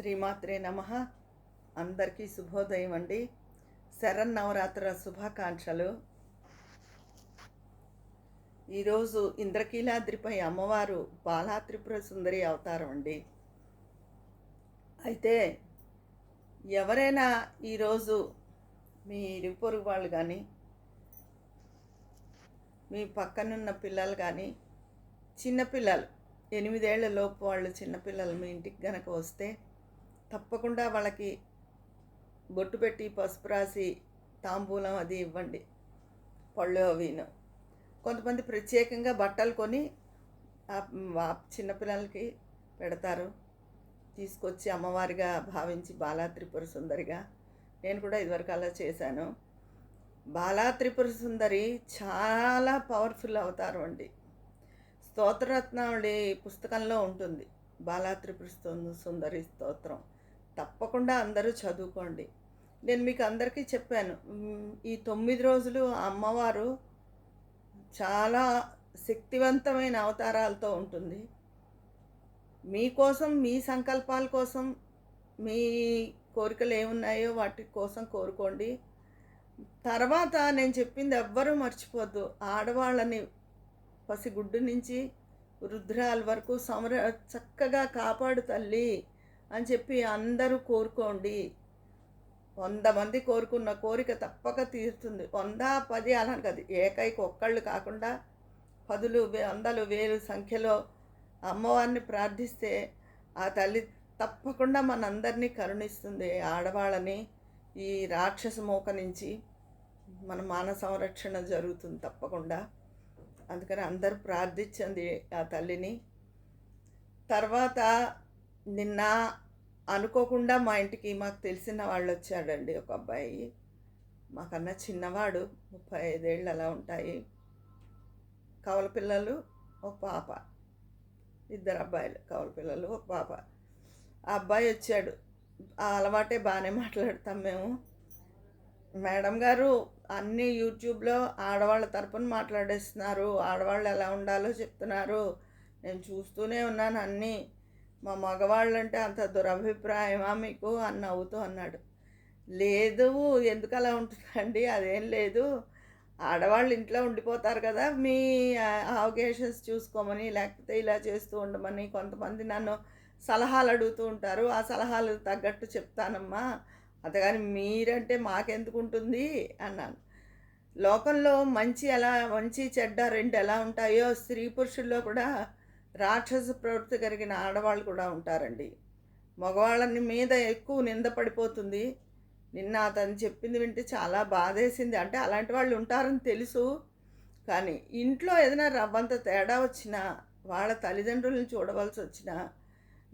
శ్రీమాత్రే నమ. అందరికీ శుభోదయం అండి. శరన్నవరాత్రుల శుభాకాంక్షలు. ఈరోజు ఇంద్రకీలాద్రిపై అమ్మవారు బాలాత్రిపుర సుందరి అవతారం అండి. అయితే ఎవరైనా ఈరోజు మీ ఇరుగు పొరుగు వాళ్ళు కానీ మీ పక్కనున్న పిల్లలు కానీ చిన్నపిల్లలు ఎనిమిదేళ్ళ లోపు వాళ్ళు చిన్నపిల్లలు మీ ఇంటికి గనక వస్తే తప్పకుండా వాళ్ళకి బొట్టు పెట్టి పసుపు రాసి తాంబూలం అది ఇవ్వండి. పళ్ళు అవిను కొంతమంది ప్రత్యేకంగా బట్టలు కొని ఆ చిన్నపిల్లలకి పెడతారు. తీసుకొచ్చి అమ్మవారిగా భావించి బాలా త్రిపుర సుందరిగా. నేను కూడా ఇదివరకు అలా చేశాను. బాలా త్రిపుర సుందరి చాలా పవర్ఫుల్ అవతారం అండి. స్తోత్రరత్నావళి పుస్తకంలో ఉంటుంది. బాలా త్రిపుర సుందరి స్తోత్రం. తప్పకుండా అందరూ చదువుకోండి. నేను మీకు అందరికీ చెప్పాను ఈ తొమ్మిది రోజులు అమ్మవారు చాలా శక్తివంతమైన అవతారాలతో ఉంటుంది. మీకోసం మీ సంకల్పాల కోసం మీ కోరికలు ఏమున్నాయో వాటి కోసం కోరుకోండి. తర్వాత నేను చెప్పింది ఎవ్వరూ మర్చిపోద్దు. ఆడవాళ్ళని పసిగుడ్డు నుంచి రుద్రాల వరకు సమర చక్కగా కాపాడు తల్లి. అని చెప్పి అందరూ కోరుకోండి. వంద మంది కోరుకున్న కోరిక తప్పక తీరుతుంది. వంద పది అలా కాదు. ఏకైక ఒక్కళ్ళు కాకుండా పదులు వే- వందలు వేలు సంఖ్యలో అమ్మవారిని ప్రార్థిస్తే ఆ తల్లి తప్పకుండా మనందరినీ కరుణిస్తుంది. ఆడవాళ్ళని ఈ రాక్షస మోక నుంచి మన మాన సంరక్షణ జరుగుతుంది తప్పకుండా. అందుకని అందరూ ప్రార్థించండి ఆ తల్లిని. తర్వాత నిన్న అనుకోకుండా మా ఇంటికి మాకు తెలిసిన వాళ్ళు వచ్చాడండి ఒక అబ్బాయి. మాకన్నా చిన్నవాడు ముప్పై ఐదేళ్ళు అలా ఉంటాయి. కవల పిల్లలు ఒక పాప. ఇద్దరు అబ్బాయిలు కవల పిల్లలు ఒక పాప. ఆ అబ్బాయి వచ్చాడు. ఆ అలవాటే బాగానే మాట్లాడతాం మేము. మేడం గారు అన్ని యూట్యూబ్లో ఆడవాళ్ళ తరపున మాట్లాడేస్తున్నారు. ఆడవాళ్ళు ఎలా ఉండాలో చెప్తున్నారు. నేను చూస్తూనే ఉన్నాను అన్నీ. మా మగవాళ్ళంటే అంత దురభిప్రాయమా మీకు? అని నవ్వుతూ అన్నాడు. లేదు ఎందుకు అలా ఉంటుందండి? అదేం లేదు. ఆడవాళ్ళు ఇంట్లో ఉండిపోతారు కదా మీ అవకేషన్స్ చూసుకోమని లేకపోతే ఇలా చేస్తూ ఉండమని కొంతమంది నన్ను సలహాలు అడుగుతూ ఉంటారు. ఆ సలహాలు తగ్గట్టు చెప్తానమ్మా. అంతగాని మీరంటే మాకెందుకు ఉంటుంది? అన్నాను. లోకంలో మంచి ఎలా మంచి చెడ్డ రెండు ఎలా ఉంటాయో స్త్రీ పురుషుల్లో కూడా రాక్షస ప్రవృత్తి కలిగిన ఆడవాళ్ళు కూడా ఉంటారండి. మగవాళ్ళని మీద ఎక్కువ నింద పడిపోతుంది. నిన్న అతను చెప్పింది వింటే చాలా బాధేసింది. అంటే అలాంటి వాళ్ళు ఉంటారని తెలుసు. కానీ ఇంట్లో ఏదైనా రవ్వంత తేడా వచ్చినా వాళ్ళ తల్లిదండ్రులను చూడవలసి వచ్చినా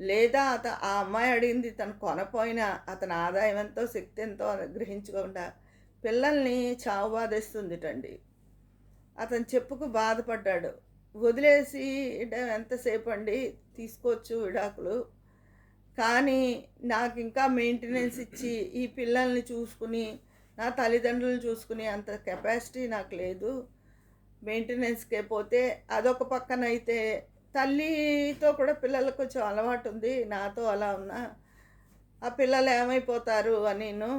లేదా అత ఆ అమ్మాయి అడిగింది తను కొనపోయినా అతని ఆదాయం ఎంతో శక్తి ఎంతో గ్రహించకుండా పిల్లల్ని చావు బాధేస్తుందిటండి. అతను చెప్పుకు బాధపడ్డాడు. వదిలేసి ఎంతసేపు అండి తీసుకోవచ్చు విడాకులు. కానీ నాకు ఇంకా మెయింటెనెన్స్ ఇచ్చి ఈ పిల్లల్ని చూసుకుని నా తల్లిదండ్రులను చూసుకుని అంత కెపాసిటీ నాకు లేదు. మెయింటెనెన్స్కే పోతే అదొక పక్కన అయితే తల్లితో కూడా పిల్లలకు కొంచెం అలవాటు ఉంది. నాతో అలా ఉన్నా. ఆ పిల్లలు ఏమైపోతారు అని నేను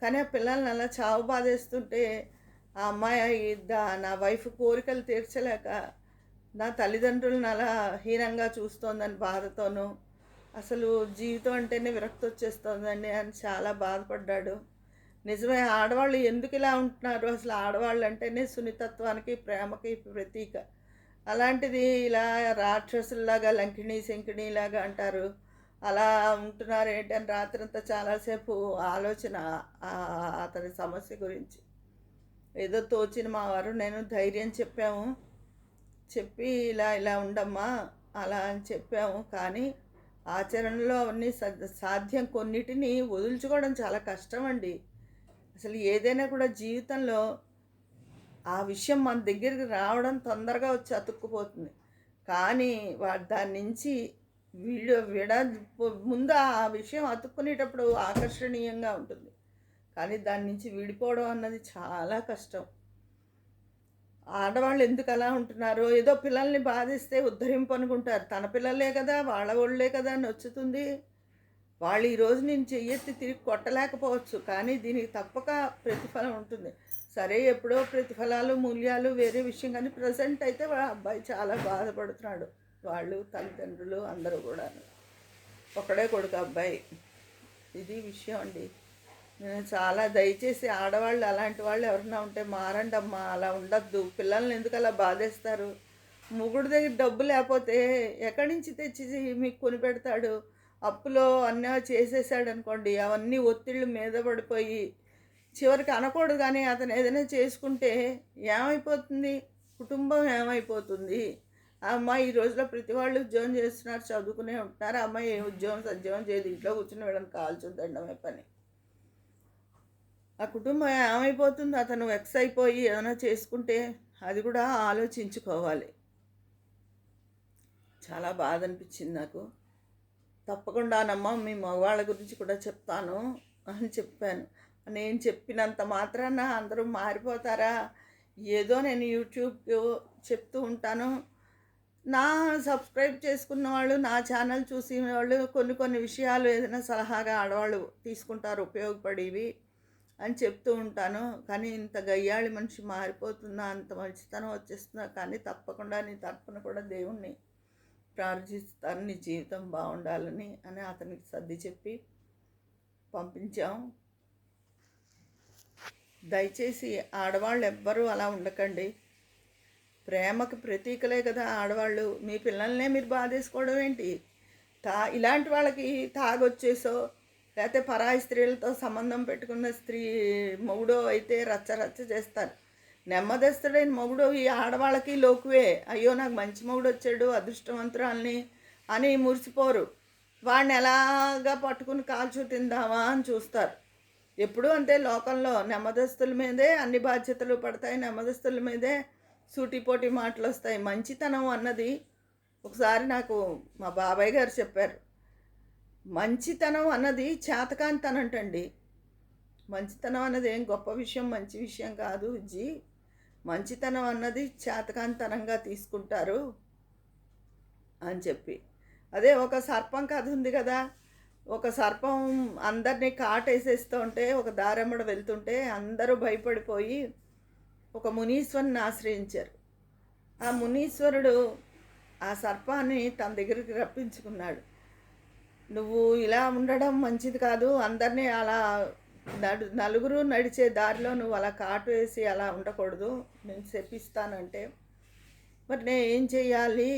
కానీ ఆ పిల్లల్ని అలా చావు బాధేస్తుంటే ఆ అమ్మాయి దా- నా వైఫ్ కోరికలు తీర్చలేక నా తల్లిదండ్రులను అలా హీనంగా చూస్తోందని బాధతోనూ అసలు జీవితం అంటేనే విరక్తి వచ్చేస్తుందండి అని చాలా బాధపడ్డాడు. నిజమే ఆడవాళ్ళు ఎందుకు ఇలా ఉంటున్నారు? అసలు ఆడవాళ్ళు అంటేనే సున్నితత్వానికి ప్రేమకి ప్రతీక. అలాంటిది ఇలా రాక్షసుల్లాగా లంకిణి శంకిణిలాగా అంటారు. అలా ఉంటున్నారు ఏంటని రాత్రంతా చాలాసేపు ఆలోచన అతని సమస్య గురించి. ఏదో తోచిన మా వారు నేను ధైర్యం చెప్పాము. చెప్పి ఇలా ఇలా ఉండమ్మా అలా అని చెప్పాము. కానీ ఆచరణలో అవన్నీ సాధ్యం కొన్నిటిని వదులుచుకోవడం చాలా కష్టం అండి అసలు ఏదైనా కూడా జీవితంలో ఆ విషయం మన దగ్గరికి రావడం తొందరగా వచ్చి అతుక్కుపోతుంది. కానీ వా దాని నుంచి వీడు విడ ముందు ఆ విషయం అతుక్కునేటప్పుడు ఆకర్షణీయంగా ఉంటుంది. కానీ దాని నుంచి విడిపోవడం అన్నది చాలా కష్టం. ఆడవాళ్ళు ఎందుకు అలా ఉంటున్నారు? ఏదో పిల్లల్ని బాధిస్తే ఉద్ధరింపు అనుకుంటారు. తన పిల్లలే కదా వాళ్ళ వాళ్ళే కదా నొచ్చుతుంది. వాళ్ళు ఈరోజు నేను చెయ్యెత్తి తిరిగి కొట్టలేకపోవచ్చు కానీ దీనికి తప్పక ప్రతిఫలం ఉంటుంది. సరే ఎప్పుడో ప్రతిఫలాలు మూల్యాలు వేరే విషయం కానీ ప్రజెంట్ అయితే వాళ్ళ అబ్బాయి చాలా బాధపడుతున్నాడు. వాళ్ళు తల్లిదండ్రులు అందరూ కూడా ఒకడే కొడుకు అబ్బాయి. ఇది విషయం అండి. చాలా దయచేసి ఆడవాళ్ళు అలాంటి వాళ్ళు ఎవరన్నా ఉంటే మారండి అమ్మా అలా ఉండద్దు. పిల్లల్ని ఎందుకు అలా బాధేస్తారు? మొగుడు దగ్గర డబ్బు లేకపోతే ఎక్కడి నుంచి తెచ్చి మీకు కొనిపెడతాడు అప్పులో అన్నీ చేసేసాడు అనుకోండి అవన్నీ ఒత్తిళ్ళు మీద పడిపోయి చివరికి అనకూడదు కానీ అతను ఏదైనా చేసుకుంటే ఏమైపోతుంది? కుటుంబం ఏమైపోతుంది? ఆ అమ్మాయి ఈ రోజులో ప్రతి వాళ్ళు ఉద్యోగం చేస్తున్నారు చదువుకునే ఉంటున్నారు. ఆ అమ్మాయి ఏ ఉద్యోగం సద్యోగం చేయదు. ఇంట్లో కూర్చుని వీళ్ళని కాల్చుద్దండమే పని. ఆ కుటుంబం ఏమైపోతుంది అతను వెక్స్ అయిపోయి ఏదైనా చేసుకుంటే అది కూడా ఆలోచించుకోవాలి. చాలా బాధ అనిపించింది నాకు. తప్పకుండానమ్మా మీ మగవాళ్ళ గురించి కూడా చెప్తాను అని చెప్పాను. నేను చెప్పినంత మాత్రాన అందరూ మారిపోతారా? ఏదో నేను యూట్యూబ్ చెప్తూ ఉంటాను. నా సబ్స్క్రైబ్ చేసుకున్న వాళ్ళు నా ఛానల్ చూసిన వాళ్ళు కొన్ని కొన్ని విషయాలు ఏదైనా సలహాగా ఆడవాళ్ళు తీసుకుంటారు ఉపయోగపడేవి. అని చెప్తూ ఉంటాను. కానీ ఇంత గయ్యాళి మనిషి మారిపోతుందా? అంత మంచితనం వచ్చేస్తుందా? కానీ తప్పకుండా నీ తరపున కూడా దేవుణ్ణి ప్రార్థిస్తాను. నీ జీవితం బాగుండాలని అని అతనికి సర్ది చెప్పి పంపించాం. దయచేసి ఆడవాళ్ళు ఎవ్వరూ అలా ఉండకండి. ప్రేమకు ప్రతీకలే కదా ఆడవాళ్ళు. మీ పిల్లల్నే మీరు బాధేసుకోవడం ఏంటి? తా ఇలాంటి వాళ్ళకి తాగొచ్చేసో లేకపోతే పరాయి స్త్రీలతో సంబంధం పెట్టుకున్న స్త్రీ మొగుడో అయితే రచ్చ రచ్చ చేస్తారు. నెమ్మదస్తుడైన మొగుడు ఈ ఆడవాళ్ళకి లోకువే. అయ్యో నాకు మంచి మొగుడు వచ్చాడు అదృష్టవంతురాల్ని అని మురిసిపోరు. వాడిని ఎలాగా పట్టుకుని కాల్చు తిందామా అని చూస్తారు. ఎప్పుడూ అంతే లోకంలో నెమ్మదస్తుల మీదే అన్ని బాధ్యతలు పడతాయి నెమ్మదస్తుల మీదే సూటిపోటి మాటలు వస్తాయి మంచితనం అన్నది ఒకసారి నాకు మా బాబాయ్ గారు చెప్పారు. మంచితనం అన్నది చేతకాంతనంటండి మంచితనం అన్నది ఏం గొప్ప విషయం మంచి విషయం కాదు. జీ మంచితనం అన్నది చేతకాంతనంగా తీసుకుంటారు అని చెప్పి. అదే ఒక సర్పం కథ ఉంది కదా. ఒక సర్పం అందరినీ కాటేసేస్తూ ఉంటే ఒక దారెమ్మడ వెళ్తుంటే అందరూ భయపడిపోయి ఒక మునీశ్వరుని ఆశ్రయించారు. ఆ మునీశ్వరుడు ఆ సర్పాన్ని తన దగ్గరికి రప్పించుకున్నాడు. నువ్వు ఇలా ఉండడం మంచిది కాదు. అందరినీ అలా నడు నలుగురు నడిచే దారిలో నువ్వు అలా కాటు వేసి అలా ఉండకూడదు. నేను చెప్పిస్తానంటే మరి నేను ఏం చెయ్యాలి?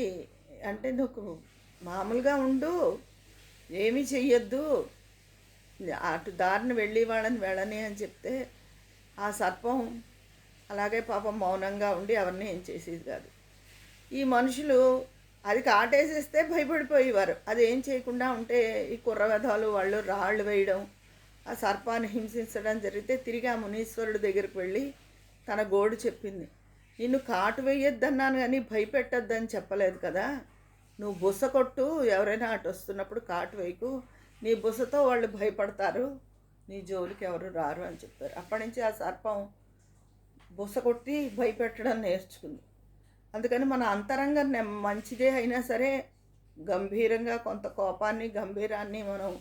అంటే నువ్వు మామూలుగా ఉండు ఏమీ చెయ్యొద్దు. అటు దారిని వెళ్ళి వాళ్ళని వెళ్ళని అని చెప్తే ఆ సర్పం అలాగే పాపం మౌనంగా ఉండి అవన్నీ ఏం చేసేది కాదు. ఈ మనుషులు అది కాటేసేస్తే భయపడిపోయేవారు. అది ఏం చేయకుండా ఉంటే ఈ కుర్రవెధాలు వాళ్ళు రాళ్ళు వేయడం ఆ సర్పాన్ని హింసించడం జరిగితే తిరిగి ఆ మునీశ్వరుడు దగ్గరికి వెళ్ళి తన గోడు చెప్పింది. నిన్ను కాటు వేయొద్దన్నాను కానీ భయపెట్టొద్దని చెప్పలేదు కదా. నువ్వు బుస కొట్టు ఎవరైనా అటు వస్తున్నప్పుడు కాటు వేయకు. నీ బుసతో వాళ్ళు భయపడతారు. నీ జోలికి ఎవరు రారు అని చెప్పారు. అప్పటి నుంచి ఆ సర్పం బుస కొట్టి భయపెట్టడం నేర్చుకుంది. అందుకని మన అంతరంగం మంచిదే అయినా సరే గంభీరంగా కొంత కోపాన్ని గంభీరాన్ని మనం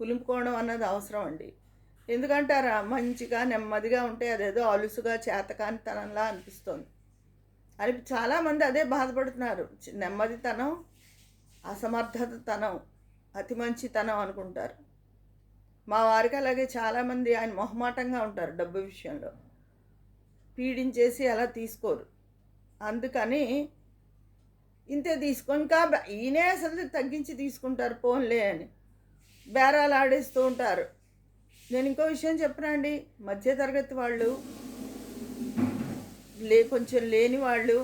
పులుపుకోవడం అన్నది అవసరం అండి. ఎందుకంటే ఆ మంచిగా నెమ్మదిగా ఉంటే అదేదో అలుసుగా చేతకానితనంలా అనిపిస్తుంది. అని చాలామంది అదే బాధపడుతున్నారు. నెమ్మదితనం అసమర్థతతనం అతి మంచితనం అనుకుంటారు. మా వారికి అలాగే చాలామంది ఆయన మొహమాటంగా ఉంటారు డబ్బు విషయంలో. పీడించేసి అలా తీసుకోరు. అందుకని ఇంతే తీసుకొని ఇంకా ఈయనే అసలు తగ్గించి తీసుకుంటారు పోన్లే అని. బేరాలు ఆడేస్తూ ఉంటారు. నేను ఇంకో విషయం చెప్పనండి మధ్యతరగతి వాళ్ళు లే కొంచెం లేని వాళ్ళు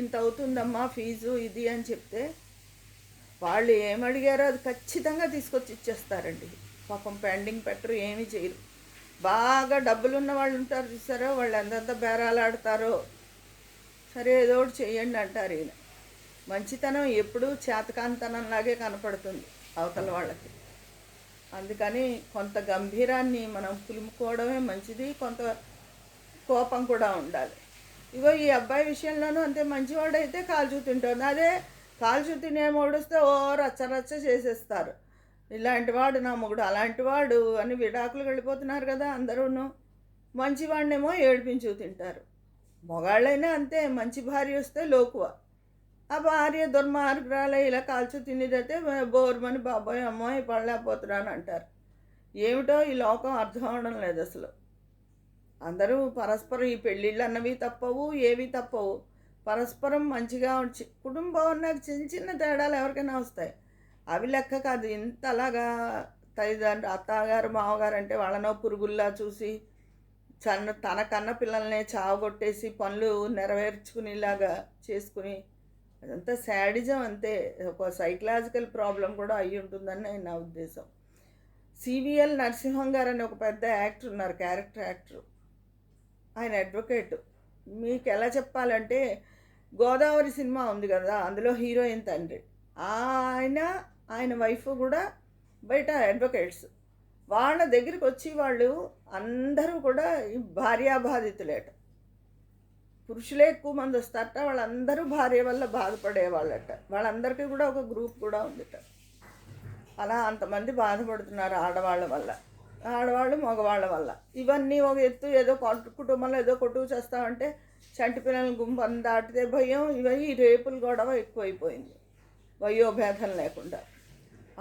ఇంత అవుతుందమ్మా ఫీజు ఇది అని చెప్తే వాళ్ళు ఏమడిగారో అది ఖచ్చితంగా తీసుకొచ్చి ఇచ్చేస్తారండి. పాపం పెండింగ్ పెట్టరు ఏమీ చేయరు. బాగా డబ్బులు ఉన్న వాళ్ళు ఉంటారు చూసారో? వాళ్ళు ఎంతెంత బేరాలు ఆడతారో. సరే ఏదో ఒకటి చేయండి అంటారు ఈయన. మంచితనం ఎప్పుడూ చేతకాంతనంలాగే కనపడుతుంది అవతల వాళ్ళకి. అందుకని కొంత గంభీరాన్ని మనం పులుముకోవడమే మంచిది కొంత కోపం కూడా ఉండాలి. ఇగో ఈ అబ్బాయి విషయంలోనూ అంతే మంచివాడైతే కాల్చు తింటుంది అదే కాల్చు తినే ఓడిస్తే ఓ రచ్చ రచ్చ చేసేస్తారు. ఇలాంటి వాడు నా మొగుడు అలాంటి వాడు అని విడాకులు వెళ్ళిపోతున్నారు కదా అందరూను. మంచివాడినేమో ఏడిపించు తింటారు మొగాళ్ళైనా అంతే మంచి భార్య వస్తే లోకువ. ఆ భార్య దుర్మార్గురాలే ఇలా కాల్చు తినేదైతే బోర్మని బాబాయ్ అమ్మాయి పడలేకపోతున్నాను అంటారు ఏమిటో ఈ లోకం అర్థం అవడం లేదు అసలు. అందరూ పరస్పరం ఈ పెళ్ళిళ్ళు అన్నవి తప్పవు ఏవి తప్పవు. పరస్పరం మంచిగా ఉంచి కుటుంబం అన్నాక చిన్న చిన్న తేడాలు ఎవరికైనా వస్తాయి. అవి లెక్క కాదు. ఇంతలాగా తల్లిదండ్రులు అత్తగారు మామగారు అంటే వాళ్ళనో పురుగుల్లా చూసి చన్న తన కన్న పిల్లల్నే చావగొట్టేసి పనులు నెరవేర్చుకునేలాగా చేసుకుని అదంతా శాడిజం అంతే. ఒక సైకలాజికల్ ప్రాబ్లం కూడా అయి ఉంటుందని నా ఉద్దేశం. సివిఎల్ నరసింహం గారు అని ఒక పెద్ద యాక్టర్ ఉన్నారు క్యారెక్టర్ యాక్టర్. ఆయన అడ్వకేట్. మీకు ఎలా చెప్పాలంటే గోదావరి సినిమా ఉంది కదా అందులో హీరోయిన్ తండ్రి. ఆయన ఆయన వైఫ్ కూడా బయట అడ్వకేట్స్. వాళ్ళ దగ్గరికి వచ్చి వాళ్ళు అందరూ కూడా ఈ భార్యాబాధితులేట. పురుషులే ఎక్కువ మంది వస్తారట వాళ్ళందరూ భార్య వల్ల బాధపడే వాళ్ళట. వాళ్ళందరికీ కూడా ఒక గ్రూప్ కూడా ఉందిట. అలా అంతమంది బాధపడుతున్నారు ఆడవాళ్ళ వల్ల ఆడవాళ్ళు మగవాళ్ళ వల్ల. ఇవన్నీ ఒక ఎత్తు ఏదో కుటుంబంలో ఏదో కొట్టుకు చేస్తామంటే చంటి పిల్లల గుంపని దాటితే భయం ఇవన్నీ ఈ రేపులు గొడవ ఎక్కువైపోయింది. వయోభేదం లేకుండా.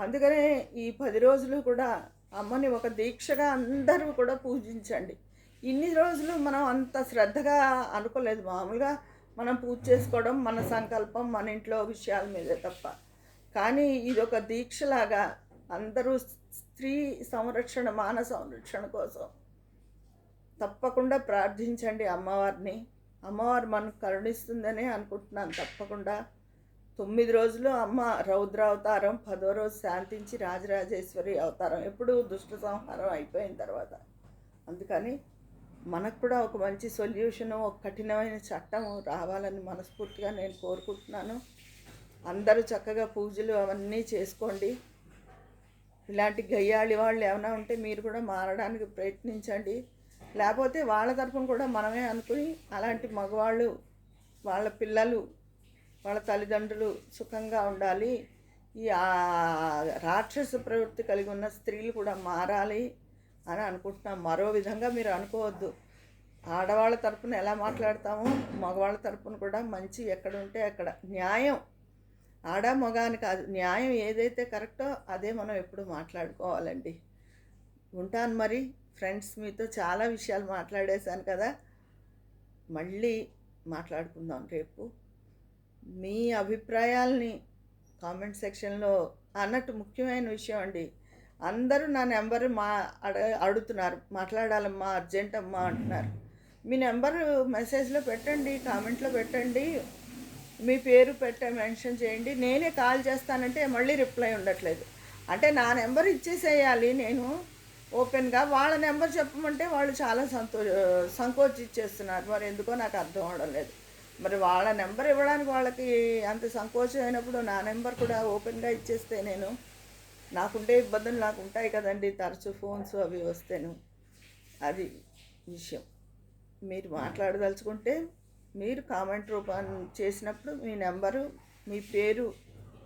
అందుకనే ఈ పది రోజులు కూడా అమ్మని ఒక దీక్షగా అందరూ కూడా పూజించండి. ఇన్ని రోజులు మనం అంత శ్రద్ధగా అనుకోలేదు. మామూలుగా మనం పూజ చేసుకోవడం మన సంకల్పం మన ఇంట్లో విషయాల మీదే తప్ప. కానీ ఇది ఒక దీక్షలాగా అందరూ స్త్రీ సంరక్షణ మాన సంరక్షణ కోసం తప్పకుండా ప్రార్థించండి అమ్మవారిని. అమ్మవారు మనకు కరుణిస్తుందనే అనుకుంటున్నాను. తప్పకుండా తొమ్మిది రోజులు అమ్మ రౌద్ర అవతారం పదో రోజు శాంతించి రాజరాజేశ్వరి అవతారం. ఎప్పుడు దుష్ట సంహారం అయిపోయిన తర్వాత. అందుకని మనకు కూడా ఒక మంచి సొల్యూషను ఒక కఠినమైన చట్టం రావాలని మనస్ఫూర్తిగా నేను కోరుకుంటున్నాను. అందరూ చక్కగా పూజలు అవన్నీ చేసుకోండి. ఇలాంటి గయ్యాళి వాళ్ళు ఏమైనా ఉంటే మీరు కూడా మారడానికి ప్రయత్నించండి. లేకపోతే వాళ్ళ తరఫున కూడా మనమే అనుకుని అలాంటి మగవాళ్ళు వాళ్ళ పిల్లలు వాళ్ళ తల్లిదండ్రులు సుఖంగా ఉండాలి. ఈ రాక్షస ప్రవృత్తి కలిగి ఉన్న స్త్రీలు కూడా మారాలి అని అనుకుంటున్నాం. మరో విధంగా మీరు అనుకోవద్దు. ఆడవాళ్ళ తరపున ఎలా మాట్లాడతామో మగవాళ్ళ తరపున కూడా మంచి ఎక్కడ ఉంటే అక్కడ. న్యాయం. ఆడ మగ అని కాదు. న్యాయం ఏదైతే కరెక్టో అదే మనం ఎప్పుడు మాట్లాడుకోవాలండి. ఉంటాను మరి. ఫ్రెండ్స్ మీతో చాలా విషయాలు మాట్లాడేశాను కదా. మళ్ళీ మాట్లాడుకుందాం రేపు. మీ అభిప్రాయాల్ని కామెంట్ సెక్షన్లో అన్నట్టు ముఖ్యమైన విషయం అండి. అందరూ నా నెంబర్ మా అడ అడుగుతున్నారు. మాట్లాడాలమ్మా అర్జెంట్ అమ్మా అంటున్నారు. మీ నెంబర్ మెసేజ్లో పెట్టండి కామెంట్లో పెట్టండి. మీ పేరు పెట్ట మెన్షన్ చేయండి. నేనే కాల్ చేస్తానంటే మళ్ళీ రిప్లై ఉండట్లేదు. అంటే నా నెంబర్ ఇచ్చేసేయాలి నేను ఓపెన్గా. వాళ్ళ నెంబర్ చెప్పమంటే వాళ్ళు చాలా సంతో సంకోచి ఇచ్చేస్తున్నారు మరి ఎందుకో నాకు అర్థం అవడం లేదు. మరి వాళ్ళ నెంబర్ ఇవ్వడానికి వాళ్ళకి అంత సంకోచం అయినప్పుడు నా నెంబర్ కూడా ఓపెన్గా ఇచ్చేస్తే నేను నాకుండే ఇబ్బందులు నాకు ఉంటాయి కదండి తరచూ ఫోన్స్ అవి వస్తేను. అది విషయం. మీరు మాట్లాడదలుచుకుంటే మీరు కామెంట్ రూపాన్ని చేసినప్పుడు మీ నెంబరు మీ పేరు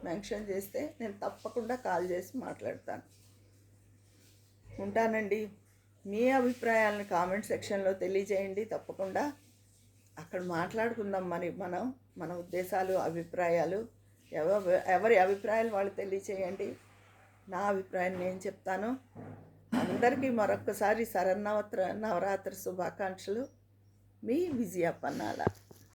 మెన్షన్ చేస్తే నేను తప్పకుండా కాల్ చేసి మాట్లాడతాను. ఉంటానండి. మీ అభిప్రాయాలను కామెంట్ సెక్షన్లో తెలియజేయండి తప్పకుండా. అక్కడ మాట్లాడుకుందాం మరి మనం మన ఉద్దేశాలు అభిప్రాయాలు. ఎవరి ఎవరి అభిప్రాయాలు వాళ్ళు తెలియచేయండి. నా అభిప్రాయం నేను చెప్తాను. అందరికీ మరొక్కసారి శరన్నవత్ర నవరాత్రి శుభాకాంక్షలు. మీ విజయ పన్నాల